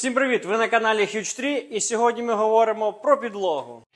Всім привіт! Ви на каналі Huge 3 і сьогодні ми говоримо про підлогу.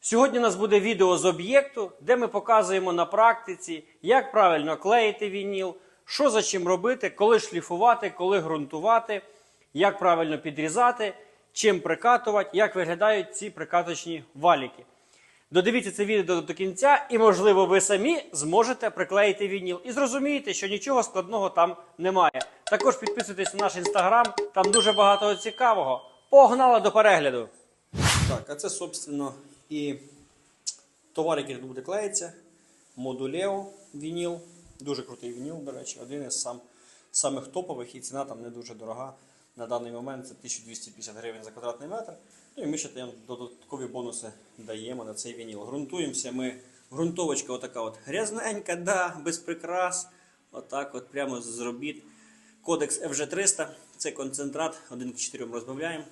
Сьогодні у нас буде відео з об'єкту, де ми показуємо на практиці, як правильно клеїти вініл, що за чим робити, коли шліфувати, коли ґрунтувати, як правильно підрізати, чим прикатувати, як виглядають ці прикаточні валіки. Додивіться це відео до, кінця, і, можливо, ви самі зможете приклеїти вініл. І зрозумієте, що нічого складного там немає. Також підписуйтесь на наш інстаграм, там дуже багато цікавого. Погнали до перегляду! Так, а це, собственно, і товар, який тут буде клеїтися. Модулео вініл. Дуже крутий вініл, до речі, один із сам, самих топових, і ціна там не дуже дорога. На даний момент це 1250 гривень за квадратний метр. Ну і ми ще там додаткові бонуси даємо на цей вініл. Грунтуємося ми. Грунтовочка отака от грязненька, да, без прикрас. Отак от прямо з робіт. Кодекс FG300, це концентрат, 1 к 4 розбавляємо.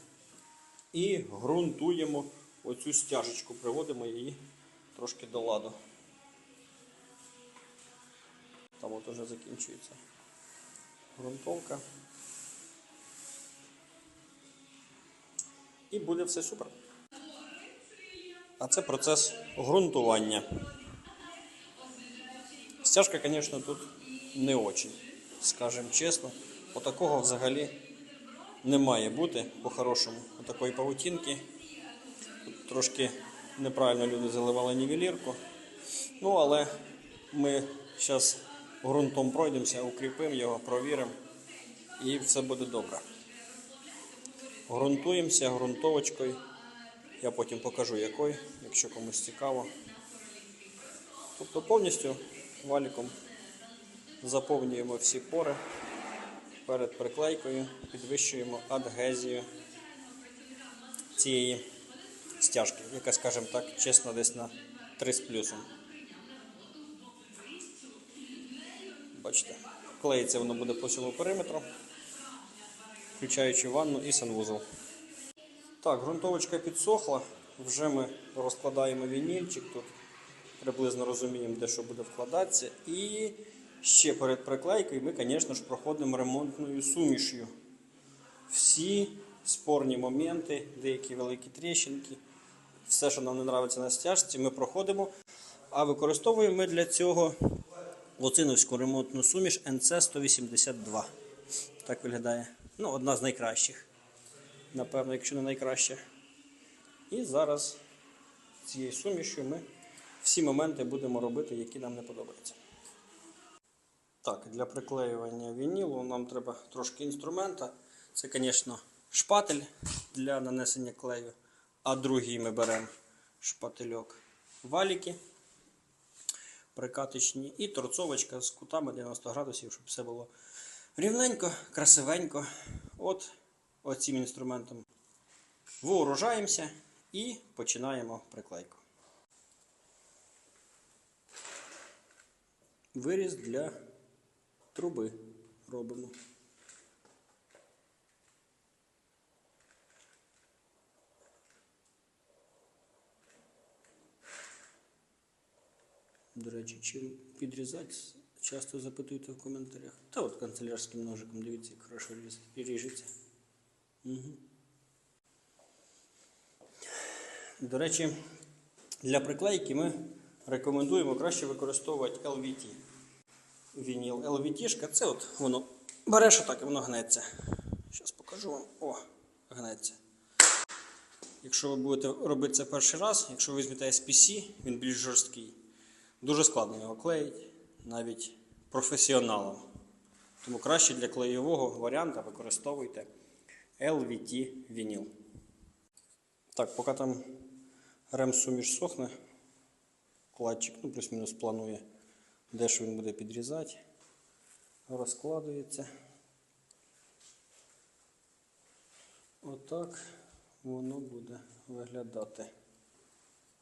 І ґрунтуємо оцю стяжечку, приводимо її трошки до ладу. Там от уже закінчується ґрунтовка. І буде все супер. А це процес ґрунтування. Стяжка, звісно, тут не очень, скажемо чесно. Отакого взагалі не має бути по-хорошому. Отакої павутинки. Тут трошки неправильно люди заливали нівелірку. Ну, але ми зараз ґрунтом пройдемося, укріпимо його, провіримо і все буде добре. Грунтуємося ґрунтовочкою. Я потім покажу якою, якщо комусь цікаво. Тобто повністю валіком заповнюємо всі пори перед приклейкою, підвищуємо адгезію цієї стяжки, яка, скажімо так, чесно, десь на 3 з плюсом. Бачите, клеїться воно буде по всьому периметру, включаючи ванну і санвузол. Так, ґрунтовочка підсохла. Вже ми розкладаємо вінільчик тут. Приблизно розуміємо, де що буде вкладатися. І ще перед приклейкою ми, звісно ж, проходимо ремонтною суміш'ю. Всі спорні моменти, деякі великі тріщинки, все, що нам не подобається на стяжці, ми проходимо. А використовуємо ми для цього лоциновську ремонтну суміш NC182. Так виглядає. Ну, одна з найкращих напевно, якщо не найкраще. І зараз цією сумішю ми всі моменти будемо робити, які нам не подобаються. Так, для приклеювання вінілу нам треба трошки інструмента. Це, звісно, шпатель для нанесення клею. А другий ми беремо шпательок валіки прикаточні і торцовочка з кутами 90 градусів, щоб все було рівненько, красивенько. От оцим інструментом вооружаємося і починаємо приклейку. Виріз для труби робимо. До речі, чим підрізати, часто запитуєте в коментарях. Та от канцелярським ножиком, дивіться, як хорошо ріжеться. Угу. До речі, для приклейки ми рекомендуємо краще використовувати LVT. Вініл LVT це от воно береш отак і воно гнеться. Зараз покажу вам. О, гнеться. Якщо ви будете робити це перший раз, якщо ви візьмете SPC, він більш жорсткий. Дуже складно його клеїти, навіть професіоналам. Тому краще для клеєвого варіанта використовуйте LVT вініл. Так, поки там рем-суміш сохне, кладчик ну, плюс-мінус планує, де що він буде підрізати, розкладується. Отак воно буде виглядати.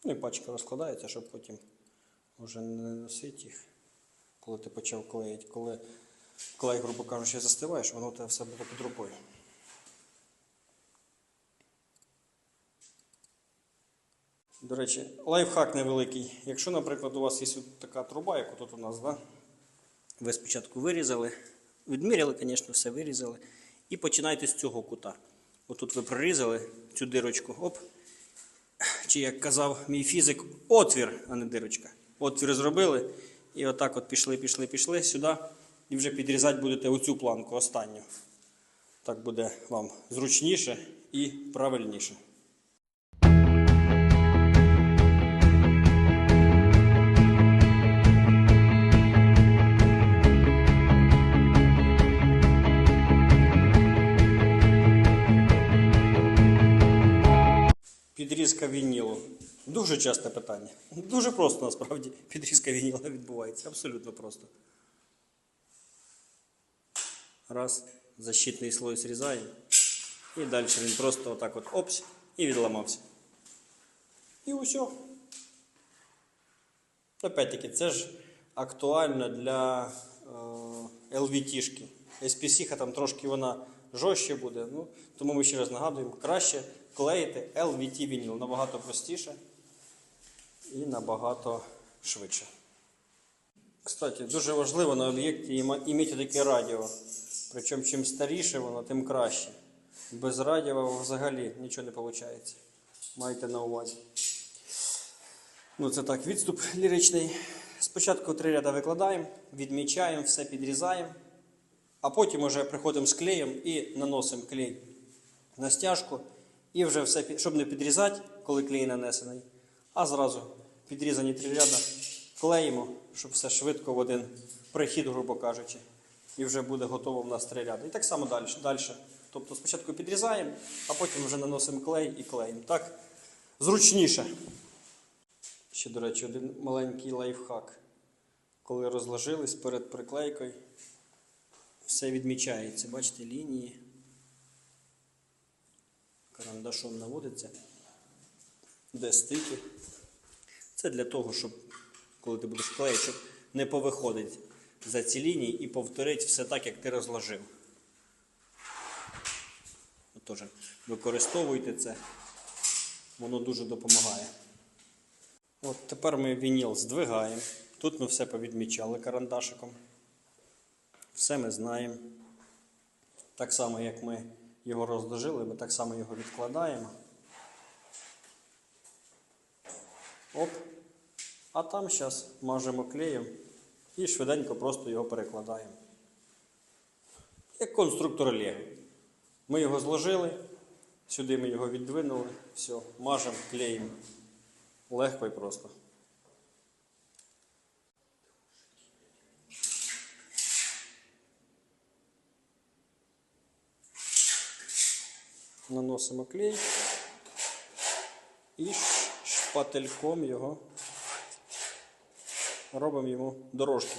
Ну і пачка розкладається, щоб потім вже не носити їх, коли ти почав клеїти. Коли клей, грубо кажучи, застиваєш, воно у тебе все буде під рукою. До речі, лайфхак невеликий. Якщо, наприклад, у вас є така труба, як тут у нас, да? ви спочатку вирізали, відміряли, звісно, все вирізали. І починайте з цього кута. Отут ви прорізали цю дирочку. Оп. Чи як казав мій фізик, отвір, а не дирочка. Отвір зробили. І отак от пішли, пішли, пішли сюди. І вже підрізати будете оцю планку останню. Так буде вам зручніше і правильніше. Підрізка вінілу. Дуже часте питання. Дуже просто насправді підрізка вініла відбувається. Абсолютно просто. Раз, защитний слой зрізаємо. І далі він просто отак от опс і відламався. І усе. Опять-таки, це ж актуально для е, LVT-шки. SPC там трошки вона жорстче буде. Ну, тому ми ще раз нагадуємо, краще клеїти LVT вініл. Набагато простіше і набагато швидше. Кстати, дуже важливо на об'єкті іміти таке радіо. Причому чим старіше воно, тим краще. Без радіо взагалі нічого не виходить. Майте на увазі. Ну, це так, відступ ліричний. Спочатку три ряда викладаємо, відмічаємо, все підрізаємо, а потім вже приходимо з клеєм і наносимо клей на стяжку. І вже все, щоб не підрізати, коли клей нанесений, а зразу підрізані три ряда клеїмо, щоб все швидко в один прихід, грубо кажучи. І вже буде готово в нас три ряди. І так само далі. далі. Тобто спочатку підрізаємо, а потім вже наносимо клей і клеїмо. Так зручніше. Ще, до речі, один маленький лайфхак. Коли розложились перед приклейкою, все відмічається. Бачите, лінії. Карандашом наводиться. Де стики. Це для того, щоб, коли ти будеш клеїти, щоб не повиходить за ці лінії і повторити все так, як ти розложив. Тож використовуйте це. Воно дуже допомагає. От тепер ми вініл здвигаємо. Тут ми все повідмічали карандашиком. Все ми знаємо. Так само, як ми його розложили, ми так само його відкладаємо. Оп. А там зараз мажемо клеєм і швиденько просто його перекладаємо. Як конструктор Лего. Ми його зложили, сюди ми його віддвинули, все, мажемо, клеїмо. Легко і просто. Наносимо клей і шпательком його робимо йому дорожки.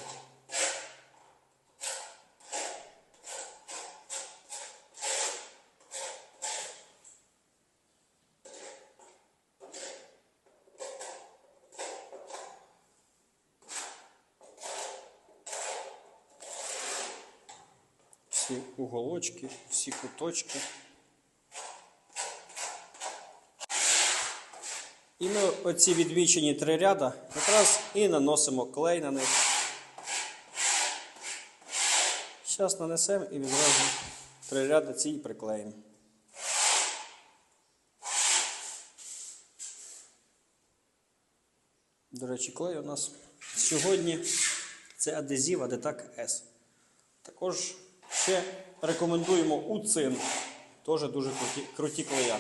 Всі уголочки, всі куточки. І ми оці відмічені три ряда якраз і наносимо клей на них. Зараз нанесемо і відразу три ряда ці і приклеїмо. До речі, клей у нас сьогодні це адезів Адетак S. Також ще рекомендуємо УЦИН. Теж дуже круті, круті клея.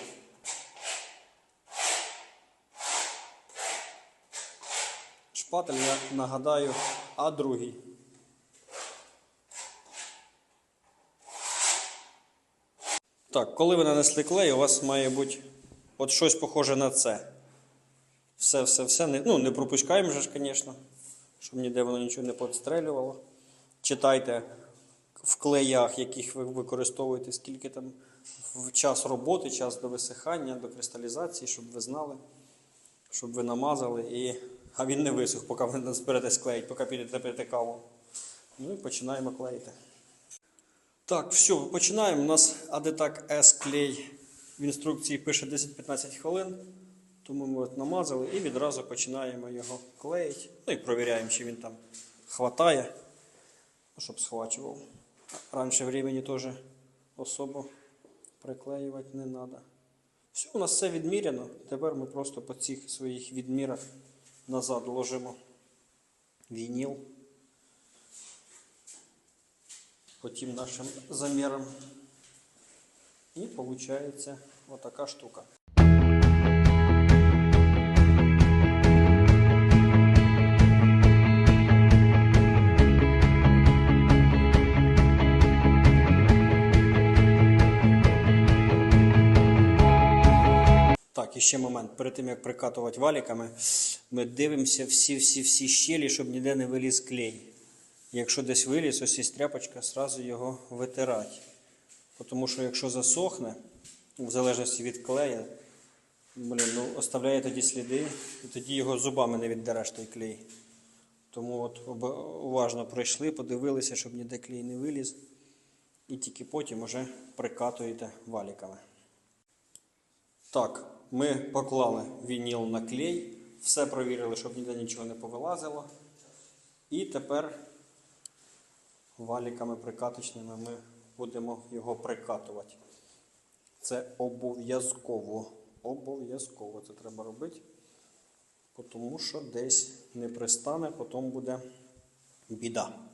Шпатель, я нагадаю, а другий. Так, коли ви нанесли клей, у вас має бути от щось похоже на це. Все, все, все. Не, ну, не пропускаємо же ж, звісно, щоб ніде воно нічого не підстрелювало. Читайте в клеях, яких ви використовуєте, скільки там в час роботи, час до висихання, до кристалізації, щоб ви знали, щоб ви намазали, і... а він не висох, поки ви не зберетесь клеїти, поки підете пити каву. Ну і починаємо клеїти. Так, все, починаємо. У нас Адетак S клей в інструкції пише 10-15 хвилин. Тому ми от намазали і відразу починаємо його клеїти. Ну і провіряємо, чи він там хватає, ну, щоб схвачував. Раніше времени теж особо приклеювати не треба. Все, у нас все відміряно. Тепер ми просто по цих своїх відмірах назад ложимо вініл по тим нашим замірам. І виходить отака штука. І ще момент. Перед тим як прикатувати валіками, ми дивимося всі-всі-всі щелі, щоб ніде не виліз клей. Якщо десь виліз, ось є тряпочка, одразу його витирати. Тому що якщо засохне, в залежності від клея, блін, ну, оставляє тоді сліди, і тоді його зубами не віддереш той клей. Тому от уважно пройшли, подивилися, щоб ніде клей не виліз. І тільки потім уже прикатуєте валіками. Так, ми поклали вініл на клей, все провірили, щоб ніде нічого не повилазило. І тепер валіками прикаточними ми будемо його прикатувати. Це обов'язково. Обов'язково це треба робити. Тому що десь не пристане, потім буде біда.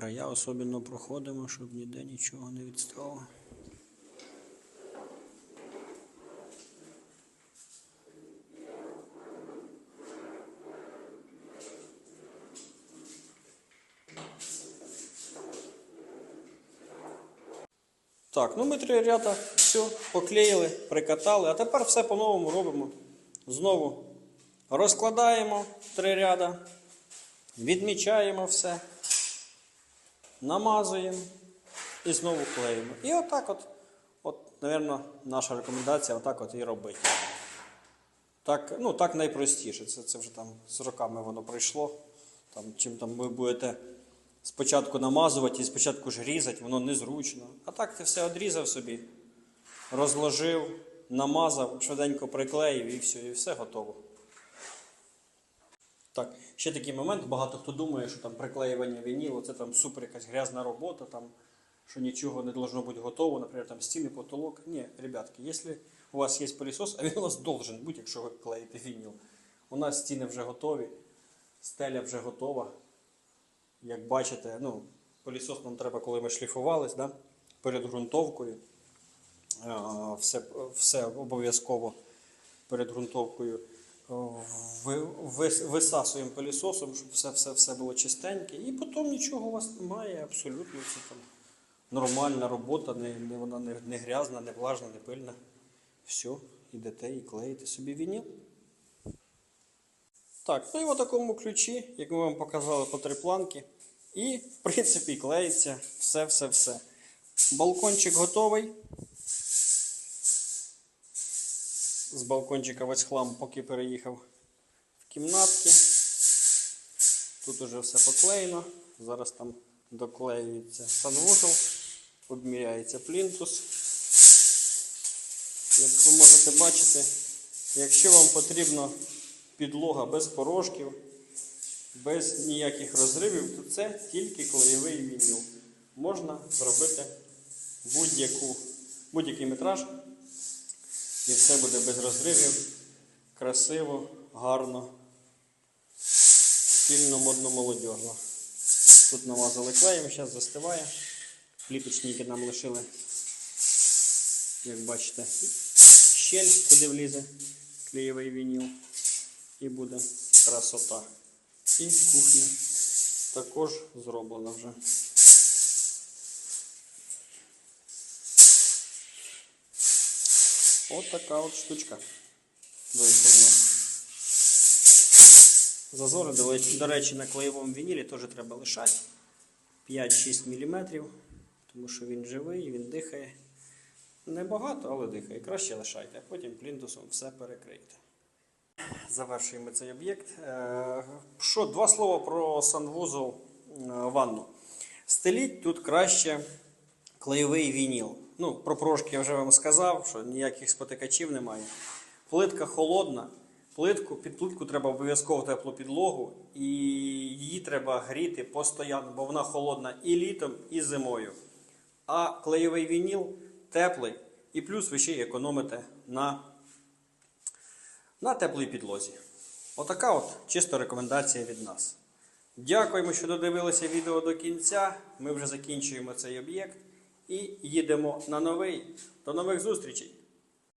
Края особливо проходимо, щоб ніде нічого не відстало. Так, ну ми три ряда все поклеїли, прикатали, а тепер все по-новому робимо. Знову розкладаємо три ряда, відмічаємо все намазуємо і знову клеїмо. І отак от, от, напевно, наша рекомендація отак от і робити. Так, ну, так найпростіше. Це, це вже там з роками воно пройшло. Там, чим там ви будете спочатку намазувати і спочатку ж різати, воно незручно. А так ти все одрізав собі, розложив, намазав, швиденько приклеїв і все, і все готово. Так, ще такий момент. Багато хто думає, що там приклеювання вінілу це там супер якась грязна робота, там, що нічого не должно бути готово, наприклад, там стіни, потолок. Ні, ребятки, якщо у вас є пилісос, а він у вас должен бути, якщо ви клеїте вініл. У нас стіни вже готові, стеля вже готова. Як бачите, ну, пилісос нам треба, коли ми шліфувались, да? перед ґрунтовкою. Все, все обов'язково перед ґрунтовкою висасуємо пилісосом, щоб все, все, все було чистеньке. І потім нічого у вас немає, абсолютно це там нормальна робота, не, не, вона не, не грязна, не влажна, не пильна. Все, ідете і клеїте собі вініл. Так, ну і в такому ключі, як ми вам показали по три планки. І, в принципі, клеїться все-все-все. Балкончик готовий. Балкончика весь хлам, поки переїхав в кімнатки. Тут уже все поклеєно. Зараз там доклеюється санвузол, обміряється плінтус. Як ви можете бачити, якщо вам потрібна підлога без порожків, без ніяких розривів, то це тільки клеєвий вініл. Можна зробити будь-який метраж, і все буде без розривів, красиво, гарно, стильно, модно, молодіжно. Тут намазали клеєм, зараз застиває. Ліпочники нам лишили, як бачите, щель, куди влізе клеєвий вініл. І буде красота. І кухня також зроблена вже. От така от штучка. Вийшла. Зазори, до речі- на клеєвому вінілі теж треба лишати 5-6 мм, тому що він живий, він дихає. Небагато, але дихає. Краще лишайте, а потім плінтусом все перекрийте. Завершуємо цей об'єкт. Е, Що, два слова про санвузол е, ванну. Стеліть тут краще клейовий вініл. Ну, про прошки я вже вам сказав, що ніяких спотикачів немає. Плитка холодна. Плитку, під плитку треба обов'язково теплу підлогу, і її треба гріти постійно, бо вона холодна і літом, і зимою. А клейовий вініл теплий, і плюс ви ще й економите на, на теплій підлозі. Отака от чисто рекомендація від нас. Дякуємо, що додивилися відео до кінця. Ми вже закінчуємо цей об'єкт і їдемо на новий. До нових зустрічей!